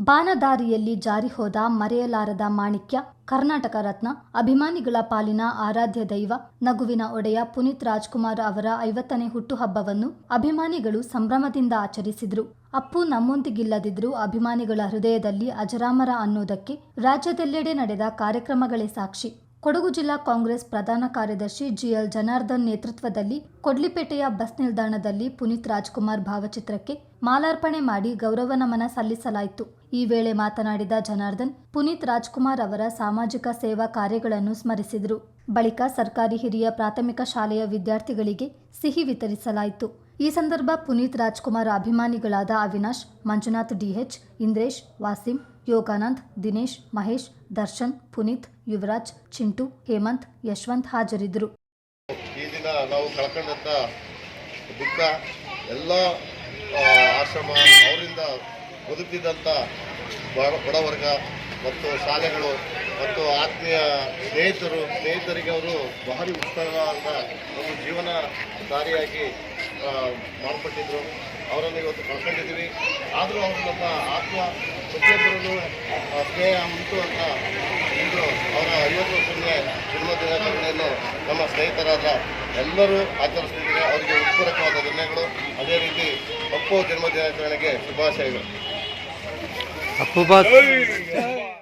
ಬಾನದಾರಿಯಲ್ಲಿ ಜಾರಿ ಹೋದ ಮರೆಯಲಾರದ ಮಾಣಿಕ್ಯ, ಕರ್ನಾಟಕ ರತ್ನ, ಅಭಿಮಾನಿಗಳ ಪಾಲಿನ ಆರಾಧ್ಯ ದೈವ, ನಗುವಿನ ಒಡೆಯ ಪುನೀತ್ ರಾಜ್ಕುಮಾರ್ ಅವರ ಐವತ್ತನೇ ಹುಟ್ಟುಹಬ್ಬವನ್ನು ಅಭಿಮಾನಿಗಳು ಸಂಭ್ರಮದಿಂದ ಆಚರಿಸಿದ್ರು. ಅಪ್ಪು ನಮ್ಮೊಂದಿಗಿಲ್ಲದಿದ್ರೂ ಅಭಿಮಾನಿಗಳ ಹೃದಯದಲ್ಲಿ ಅಜರಾಮರ ಅನ್ನೋದಕ್ಕೆ ರಾಜ್ಯದೆಲ್ಲೆಡೆ ನಡೆದ ಕಾರ್ಯಕ್ರಮಗಳೇ ಸಾಕ್ಷಿ. ಕೊಡಗು ಜಿಲ್ಲಾ ಕಾಂಗ್ರೆಸ್ ಪ್ರಧಾನ ಕಾರ್ಯದರ್ಶಿ ಜಿಎಲ್ ಜನಾರ್ದನ್ ನೇತೃತ್ವದಲ್ಲಿ ಕೊಡ್ಲಿಪೇಟೆಯ ಬಸ್ ನಿಲ್ದಾಣದಲ್ಲಿ ಪುನೀತ್ ರಾಜ್ಕುಮಾರ್ ಭಾವಚಿತ್ರಕ್ಕೆ ಮಾಲಾರ್ಪಣೆ ಮಾಡಿ ಗೌರವ ನಮನ ಸಲ್ಲಿಸಲಾಯಿತು. ಈ ವೇಳೆ ಮಾತನಾಡಿದ ಜನಾರ್ದನ್, ಪುನೀತ್ ರಾಜ್ಕುಮಾರ್ ಅವರ ಸಾಮಾಜಿಕ ಸೇವಾ ಕಾರ್ಯಗಳನ್ನು ಸ್ಮರಿಸಿದರು. ಬಳಿಕ ಸರ್ಕಾರಿ ಹಿರಿಯ ಪ್ರಾಥಮಿಕ ಶಾಲೆಯ ವಿದ್ಯಾರ್ಥಿಗಳಿಗೆ ಸಿಹಿ ವಿತರಿಸಲಾಯಿತು. ಈ ಸಂದರ್ಭ ಪುನೀತ್ ರಾಜ್ಕುಮಾರ್ ಅಭಿಮಾನಿಗಳಾದ ಅವಿನಾಶ್, ಮಂಜುನಾಥ್ ಡಿಎಚ್ ಇಂದ್ರೇಶ್, ವಾಸಿಂ, ಯೋಗಾನಂದ್, ದಿನೇಶ್, ಮಹೇಶ್, ದರ್ಶನ್, ಪುನೀತ್, ಯುವರಾಜ್, ಚಿಂಟು, ಹೇಮಂತ್, ಯಶವಂತ್ ಹಾಜರಿದ್ದರು. ಈ ದಿನ ನಾವು ಕಳ್ಕೊಂಡಂಥ ದುಃಖ, ಎಲ್ಲ ಆಶ್ರಮ ಅವರಿಂದ ಬದುಕಿದಂಥ ಬಡ, ಬಡವರ್ಗ ಮತ್ತು ಶಾಲೆಗಳು ಮತ್ತು ಆತ್ಮೀಯ ಸ್ನೇಹಿತರು, ಸ್ನೇಹಿತರಿಗೆ ಅವರು ಭಾರಿ ಉತ್ತಮವಾದ ಒಂದು ಜೀವನ ದಾರಿಯಾಗಿ ಆ, ಮಾರ್ಪಟ್ಟಿದ್ರು. ಅವರನ್ನು ಇವತ್ತು ಕಳ್ಕೊಂಡಿದ್ದೀವಿ. ಆದರೂ ಅವರು ನಮ್ಮ ಆತ್ಮ ಪ್ರತಿಯೊಬ್ಬರನ್ನು ಸ್ನೇಹ ಉಂಟು ಅಂತ ಇಂದು ಅವರ ಐವತ್ತು ವರ್ಷದ ಜನ್ಮದಿನಾಚರಣೆಯನ್ನು ನಮ್ಮ ಸ್ನೇಹಿತರಾದ ಎಲ್ಲರೂ ಆಚರಿಸ್ತಿದ್ದಾರೆ. ಅವರಿಗೆ ಉತ್ಪೂರಕವಾದ ಧನ್ಯಗಳು. ಅದೇ ರೀತಿ ಅಪ್ಪು ಜನ್ಮದಿನಾಚರಣೆಗೆ ಶುಭಾಶಯಗಳು. ಅಪ್ಪು ಬಾತ್.